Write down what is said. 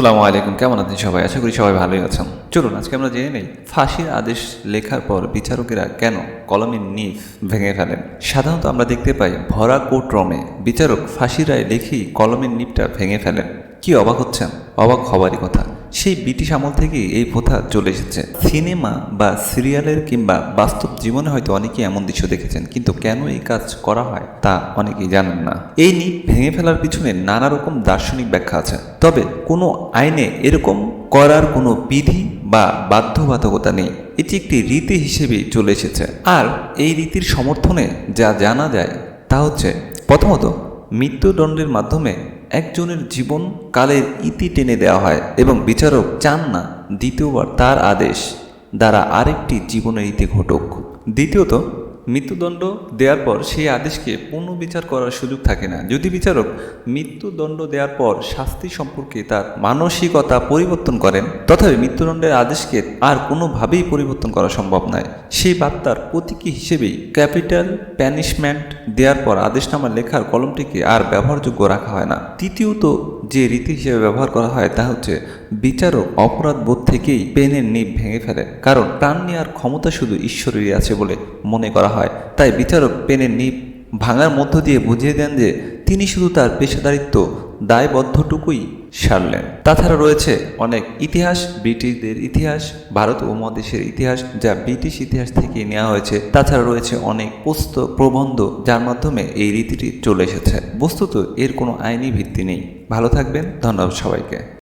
আসসালামু আলাইকুম, কেমন আছেন সবাই? আশা করি সবাই ভালোই আছেন। চলুন, আজকে আমরা জেনে নেই, ফাঁসির আদেশ লেখার পর বিচারকেরা কেন কলমের নিফ ভেঙে ফেলেন? সাধারণত আমরা দেখতে পাই ভরা কোর্ট রমে বিচারক ফাঁসির রায় লিখেই কলমের নিপটা ভেঙে ফেলেন। কি অবাক হচ্ছেন? অবাক হবারই কথা। সেই ব্রিটিশ আমল থেকেই এই প্রথা চলে এসেছে। সিনেমা বা সিরিয়ালের কিংবা বাস্তব জীবনে হয়তো অনেকেই এমন দৃশ্য দেখেছেন, কিন্তু কেন এই কাজ করা হয় তা অনেকেই জানেন না। এই নিপ ভেঙে ফেলার পিছনে নানা রকম দার্শনিক ব্যাখ্যা আছে। তবে কোনো আইনে এরকম করার কোনো বিধি বা বাধ্যবাধকতা নেই। এটি একটি রীতি হিসেবে চলে এসেছে। আর এই রীতির সমর্থনে যা জানা যায় তা হচ্ছে, প্রথমত, মৃত্যুদণ্ডের মাধ্যমে একজনের জীবন কালের ইতি টেনে দেওয়া হয় এবং বিচারক চান না দ্বিতীয়বার তার আদেশ দ্বারা আরেকটি জীবনের ইতি ঘটুক। দ্বিতীয়ত মৃত্যুদণ্ড দেওয়ার পর সেই আদেশকে পুনর্বিচার করার সুযোগ থাকে না। যদি বিচারক মৃত্যুদণ্ড দেওয়ার পর শাস্তি সম্পর্কে তার মানসিকতা পরিবর্তন করেন, তথাপি মৃত্যুদণ্ডের আদেশকে আর কোনোভাবেই পরিবর্তন করা সম্ভব নয়। সেই বার্তার প্রতীকী হিসেবেই ক্যাপিটাল প্যানিশমেন্ট দেওয়ার পর আদেশনামা লেখার কলমটিকে আর ব্যবহারযোগ্য রাখা হয় না। তৃতীয়ত যে রীতি হিসেবে ব্যবহার করা হয় তা হচ্ছে, বিচারক অপরাধ বোধ থেকেই পেনের নিপ ভেঙে ফেলে। কারণ প্রাণ নেওয়ার ক্ষমতা শুধু ঈশ্বরেরই আছে বলে মনে করা হয়। তাই বিচারক পেনের নিপ ভাঙার মধ্য দিয়ে বুঝিয়ে দেন যে তিনি শুধু তার পেশাদারিত্ব দায়বদ্ধটুকুই সারলেন। তাছাড়া রয়েছে অনেক ইতিহাস, ব্রিটিশদের ইতিহাস, ভারত উপমহাদেশের ইতিহাস যা ব্রিটিশ ইতিহাস থেকে নেওয়া হয়েছে। তাছাড়া রয়েছে অনেক পুস্তক প্রবন্ধ যার মাধ্যমে এই রীতিটি চলে এসেছে। বস্তুত এর কোনো আইনি ভিত্তি নেই। ভালো থাকবেন, ধন্যবাদ সবাইকে।